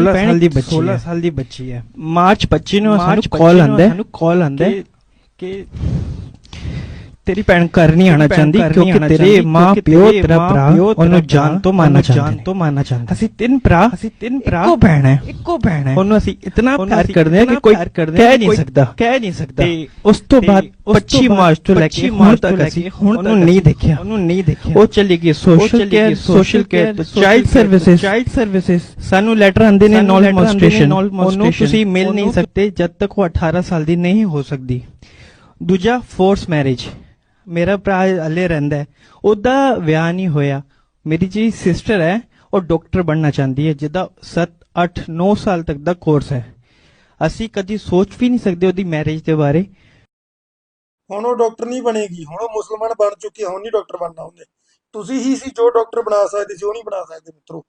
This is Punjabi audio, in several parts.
16 ਸਾਲ ਦੀ ਬੱਚੀ 16 ਹੈ। ਸਾਲ ਦੀ ਬੱਚੀ ਹੈ। ਮਾਰਚ 25 ਨੂੰ ਸਾਨੂੰ ਕਾਲ 25 ਆਂਦਾ ਸਾਨੂੰ ਕਾਲ ਆਂਦਾ ਕਿ ਕਿ ਤੇਰੀ ਭੈਣ ਘਰ ਨਹੀਂ ਆਣਾ ਚਾਹੁੰਦੀ ਕਿਉਂਕਿ ਤੇਰੇ ਮਾਂ ਪਿਓ ਤੇਰੇ ਭਰਾ ਉਹਨੂੰ ਜਾਨ ਤੋਂ ਮਾਰਨਾ ਚਾਹੁੰਦੇ। ਤੋਂ ਮਾਰਨਾ ਚਾਹੁੰਦੇ। ਅਸੀਂ ਤਿੰਨ ਭਰਾ ਅਸੀਂ ਤਿੰਨ ਭਰਾ। ਇੱਕੋ ਭੈਣ ਹੈ। ਇੱਕੋ ਭੈਣ ਹੈ। ਉਹਨੂੰ ਅਸੀਂ ਇਤਨਾ ਪਿਆਰ ਕਰਦੇ ਹਾਂ ਕਿ ਕੋਈ ਕਹਿ ਨਹੀਂ ਸਕਦਾ। ਕਹਿ ਨਹੀਂ ਸਕਦਾ। ਤੇ ਉਸ ਤੋਂ ਬਾਅਦ ਉਸ ਤੋਂ 25 ਬਾਅਦ ਮਾਰਚ ਤੋਂ ਲੈ ਕੇ 25 ਹੁਣ ਤੱਕ ਅਸੀਂ ਹੁਣ ਉਹਨੂੰ ਨਹੀਂ ਦੇਖਿਆ। ਉਹਨੂੰ ਨਹੀਂ ਦੇਖਿਆ। ਉਹ ਚਲੀ ਗਈ social care social care child services child services ਸਾਨੂੰ ਲੈਟਰ ਆਂਦੇ ਨੇ ਨੋਲ letter ਆਉਂਦੇ ਨੇ ਮੋਸਟ੍ਰੇਸ਼ਨ null ਉਹਨੂੰ। ਤੁਸੀਂ ਮਿਲ ਨਹੀਂ ਸਕਦੇ। ਜਦ ਤੱਕ ਉਹ 18 ਸਾਲ ਦੀ ਨਹੀਂ ਹੋ ਸਕਦੀ। ਦੂਜਾ ਫੋਰਸ ਮੈਰਿਜ ਮੇਰਾ ਭਰਾ ਹਲੇ ਰਹਿੰਦਾ ਹੈ ਉਹਦਾ ਵਿਆਹ ਨਹੀਂ ਹੋਇਆ। ਮੇਰੀ ਜੀ ਸਿਸਟਰ ਹੈ ਉਹ ਡਾਕਟਰ ਬਣਨਾ ਚਾਹੁੰਦੀ ਹੈ ਜਿਹਦਾ 7 8 9 ਸਾਲ ਤੱਕ ਦਾ ਕੋਰਸ ਹੈ। ਅਸੀਂ ਕਦੀ ਸੋਚ ਵੀ ਨਹੀਂ ਸਕਦੇ ਉਹਦੀ ਮੈਰਿਜ ਦੇ ਬਾਰੇ। ਹੁਣ ਉਹ ਡਾਕਟਰ ਨਹੀਂ ਬਣੇਗੀ ਹੁਣ ਉਹ ਮੁਸਲਮਾਨ ਬਣ ਚੁੱਕੀ ਹੁਣ ਨਹੀਂ ਡਾਕਟਰ ਬਣਨਾ ਉਹਨੇ। ਤੁਸੀਂ ਹੀ ਸੀ ਜੋ ਡਾਕਟਰ ਬਣਾ ਸਕਦੇ ਸੀ ਉਹ ਨਹੀਂ ਬਣਾ ਸਕਦੇ ਮਿੱਤਰੋ।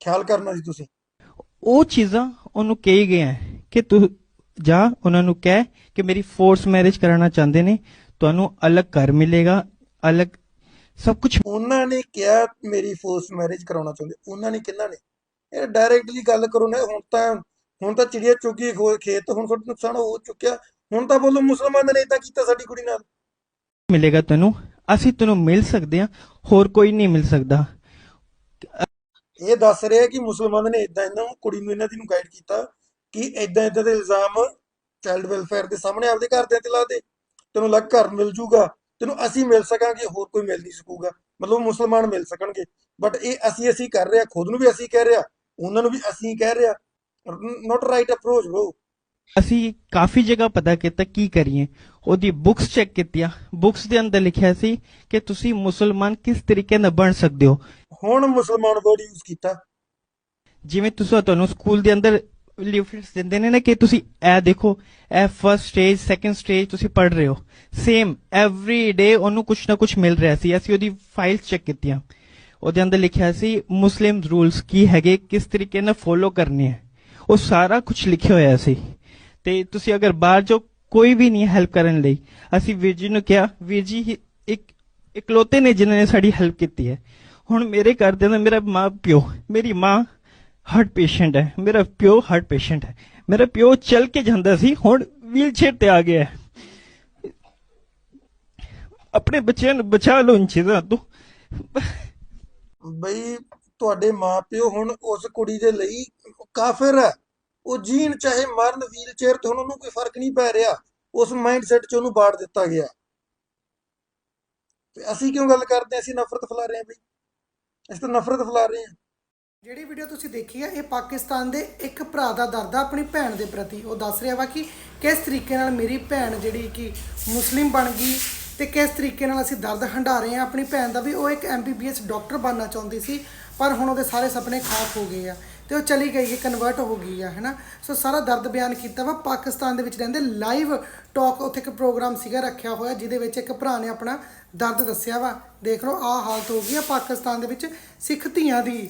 ਖਿਆਲ ਕਰਨਾ ਸੀ ਤੁਸੀਂ। ਉਹ ਚੀਜ਼ਾਂ ਉਹਨੂੰ ਕਹੀ ਗਈਆਂ ਕਿ ਤੂੰ ਜਾ ਉਹਨਾਂ ਨੂੰ ਕਹਿ ਕਿ ਮੇਰੀ ਫੋਰਸ ਮੈਰਿਜ ਕਰਾਉਣਾ ਚਾਹੁੰਦੇ ਨੇ ਤੁਹਾਨੂੰ ਅਲੱਗ ਘਰ ਮਿਲੇਗਾ ਅਲੱਗ ਸਭ ਕੁਝ ਉਹਨਾਂ ਨੇ ਕਿਹਾ ਮੇਰੀ ਫੋਰਸ ਮੈਰਿਜ ਕਰਾਉਣਾ ਚਾਹੁੰਦੇ ਉਹਨਾਂ ਨੇ ਕਿੰਨਾ ਨੇ? ਇਹ ਡਾਇਰੈਕਟਲੀ ਗੱਲ ਕਰੋ ਨਾ ਹੁਣ ਤਾਂ ਹੁਣ ਤਾਂ ਚਿੜੀਆ ਚੁੱਗੀ ਖੇਤ ਹੁਣ ਤੁਹਾਡਾ ਨੁਕਸਾਨ ਹੋ ਚੁੱਕਿਆ ਹੁਣ ਤਾਂ ਬੋਲੋ ਮੁਸਲਮਾਨਾਂ ਨੇ ਇਦਾਂ ਕੀਤਾ ਸਾਡੀ ਕੁੜੀ ਨਾਲ। ਮਿਲੇਗਾ ਤੈਨੂੰ ਅਸੀਂ ਤੈਨੂੰ ਮਿਲ ਸਕਦੇ ਹਾਂ ਹੋਰ ਕੋਈ ਨਹੀਂ ਮਿਲ ਸਕਦਾ। ਇਹ ਦੱਸ ਰਿਹਾ ਕਿ ਮੁਸਲਮਾਨਾਂ ਨੇ ਇਦਾਂ ਇਹਨਾਂ ਨੂੰ ਕੁੜੀ ਨੂੰ ਇਹਨਾਂ ਦੀ ਨੂੰ ਗਾਈਡ ਕੀਤਾ ਕਿ ਇਦਾਂ ਇਦਾਂ ਦੇ ਇਲਜ਼ਾਮ ਚਾਈਲਡ ਵੈਲਫੇਅਰ ਦੇ ਸਾਹਮਣੇ ਆਪਦੇ ਘਰਦਿਆਂ ਤੇ ਲਾ ਦੇ। ਤੈਨੂੰ ਲੱਗ ਘਰ ਮਿਲ ਜੂਗਾ। ਤੈਨੂੰ ਅਸੀਂ ਮਿਲ ਸਕਾਂਗੇ ਹੋਰ ਕੋਈ ਮਿਲ ਨਹੀਂ ਸਕੂਗਾ। ਮਤਲਬ ਮੁਸਲਮਾਨ ਮਿਲ ਸਕਣਗੇ। ਬਟ ਇਹ ਅਸੀਂ ਅਸੀਂ ਕਰ ਰਿਹਾ ਖੁਦ ਨੂੰ ਵੀ ਅਸੀਂ ਕਹਿ ਰਿਹਾ ਉਹਨਾਂ ਨੂੰ ਵੀ ਅਸੀਂ ਕਹਿ ਰਿਹਾ ਨਾਟ ਰਾਈਟ ਅਪਰੋਚ ਬ్రో ਅਸੀਂ ਕਾਫੀ ਜਗ੍ਹਾ ਪਤਾ ਕੀਤਾ ਕੀ ਕਰੀਏ। ਉਹਦੀ ਬੁక్స్ ਚੈੱਕ ਕੀਤੀਆਂ। ਬੁక్స్ ਦੇ ਅੰਦਰ ਲਿਖਿਆ ਸੀ ਕਿ ਤੁਸੀਂ ਮੁਸਲਮਾਨ ਕਿਸ ਤਰੀਕੇ ਨਾਲ ਬਣ ਸਕਦੇ ਹੋ। ਹੁਣ ਮੁਸਲਮਾਨ ਵਰਡ ਯੂਜ਼ ਕੀਤਾ। ਜਿਵੇਂ ਤੁਸੀਂ ਤੁਹਾਨੂੰ ਸਕੂਲ ਦੇ ਅੰਦਰ ਲੀਫਲੇਟਸ ਦਿੰਦੇ ਨੇ ਨਾ ਕਿ ਤੁਸੀਂ ਇਹ ਦੇਖੋ, ਇਹ ਫਰਸਟ ਸਟੇਜ ਸੈਕੰਡ ਸਟੇਜ ਤੁਸੀਂ ਪੜ ਰਹੇ ਹੋ। ਸੇਮ ਐਵਰੀ ਡੇ ਉਹਨੂੰ ਕੁਝ ਨਾ ਕੁਝ ਮਿਲ ਰਿਹਾ ਸੀ। ਅਸੀਂ ਉਹਦੀ ਫਾਈਲਸ ਚੈੱਕ ਕੀਤੀਆਂ। ਉਹਦੇ ਅੰਦਰ ਲਿਖਿਆ ਸੀ ਮੁਸਲਿਮ ਰੂਲਸ ਕੀ ਹੈਗੇ? ਕਿਸ ਤਰੀਕੇ ਨਾਲ ਫੋਲੋ ਕਰਨੇ ਹੈ ਉਹ ਸਾਰਾ ਕੁਝ ਲਿਖਿਆ ਹੋਇਆ ਸੀ। ਤੇ ਤੁਸੀਂ ਅਗਰ ਬਾਹਰ ਜੋ ਕੋਈ ਵੀ ਨਹੀਂ ਹੈਲਪ ਕਰਨ ਲਈ। ਅਸੀਂ ਵੀਰ ਜੀ ਨੂੰ ਕਿਹਾ, ਵੀਰ ਜੀ, ਹੀ ਇੱਕ, ਇਕਲੌਤੇ ਨੇ ਜਿਨ੍ਹਾਂ ਨੇ ਸਾਡੀ ਹੈਲਪ ਕੀਤੀ ਹੈ। ਹੁਣ ਮੇਰੇ ਘਰ ਦੇ ਅੰਦਰ ਮੇਰਾ ਮਾਂ ਪਿਓ ਮੇਰੀ ਮਾਂ ਹਾਰਟ ਪੇਸ਼ੈਂਟ ਹੈ। ਮੇਰਾ ਪਿਓ ਹਾਰਟ ਪੇਸ਼ੈਂਟ ਹੈ। ਮੇਰਾ ਪਿਓ ਚੱਲ ਕੇ ਜਾਂਦਾ ਸੀ, ਹੁਣ ਵੀਲਚੇਅਰ ਤੇ ਆ ਗਿਆ ਹੈ। ਆਪਣੇ ਬੱਚਿਆਂ ਨੂੰ ਬਚਾ ਲਓ ਇਨ ਤੋਂ ਬਈ, ਤੁਹਾਡੇ ਮਾਪਿਓ ਹੁਣ ਉਸ ਕੁੜੀ ਦੇ ਲਈ ਕਾਫ਼ਰ ਹੈ। ਉਹ ਜੀਣ ਚਾਹੇ ਮਰਨ ਵੀਲਚੇਅਰ ਤੇ ਹੁਣ ਉਹਨੂੰ ਕੋਈ ਫ਼ਰਕ ਨਹੀਂ ਪੈ ਰਿਹਾ। ਉਸ ਮਾਈਂਡਸੈਟ 'ਚ ਉਹਨੂੰ ਬਾੜ ਦਿੱਤਾ ਗਿਆ। ਤੇ ਅਸੀਂ ਕਿਉਂ ਗੱਲ ਕਰਦੇ ਹਾਂ? ਅਸੀਂ ਨਫ਼ਰਤ ਫੈਲਾ ਰਹੇ ਹਾਂ ਬਈ। ਅਸੀਂ ਤਾਂ ਨਫ਼ਰਤ ਫੈਲਾ ਰਹੇ ਹਾਂ। ਜਿਹੜੀ ਵੀਡੀਓ ਤੁਸੀਂ ਦੇਖੀ ਹੈ ਇਹ ਪਾਕਿਸਤਾਨ ਦੇ ਇੱਕ ਭਰਾ ਦਾ ਦਰਦ ਆ, ਆਪਣੀ ਭੈਣ ਦੇ ਪ੍ਰਤੀ। ਉਹ ਦੱਸ ਰਿਹਾ ਵਾ ਕਿ ਕਿਸ ਤਰੀਕੇ ਨਾਲ ਮੇਰੀ ਭੈਣ ਜਿਹੜੀ ਕਿ ਮੁਸਲਿਮ ਬਣ ਗਈ ਤੇ ਕਿਸ ਤਰੀਕੇ ਨਾਲ ਅਸੀਂ ਦਰਦ ਹੰਢਾ ਰਹੇ ਹਾਂ, ਆਪਣੀ ਭੈਣ ਦਾ ਵੀ ਉਹ ਇੱਕ ਐਮਬੀਬੀਐਸ ਡਾਕਟਰ ਬਣਨਾ ਚਾਹੁੰਦੀ ਸੀ, ਪਰ ਹੁਣ ਉਹਦੇ ਸਾਰੇ ਸੁਪਨੇ ਖਾਕ ਹੋ ਗਏ ਆ ਤੇ ਉਹ ਚਲੀ ਗਈ ਹੈ ਕਨਵਰਟ ਹੋ ਗਈ ਆ, ਹੈਨਾ? ਸੋ ਸਾਰਾ ਦਰਦ ਬਿਆਨ ਕੀਤਾ ਵਾ। ਪਾਕਿਸਤਾਨ ਦੇ ਵਿੱਚ ਰਹਿੰਦੇ ਲਾਈਵ ਟਾਕ ਉੱਥੇ ਇੱਕ ਪ੍ਰੋਗਰਾਮ ਸੀਗਾ ਰੱਖਿਆ ਹੋਇਆ, ਜਿਹਦੇ ਵਿੱਚ ਇੱਕ ਭਰਾ ਨੇ ਆਪਣਾ ਦਰਦ ਦੱਸਿਆ ਵਾ। ਦੇਖ ਲਓ, ਆਹ ਹਾਲਤ ਹੋ ਗਈ ਆ ਪਾਕਿਸਤਾਨ ਦੇ ਵਿੱਚ ਸਿੱਖ ਧੀਆਂ ਦੀ।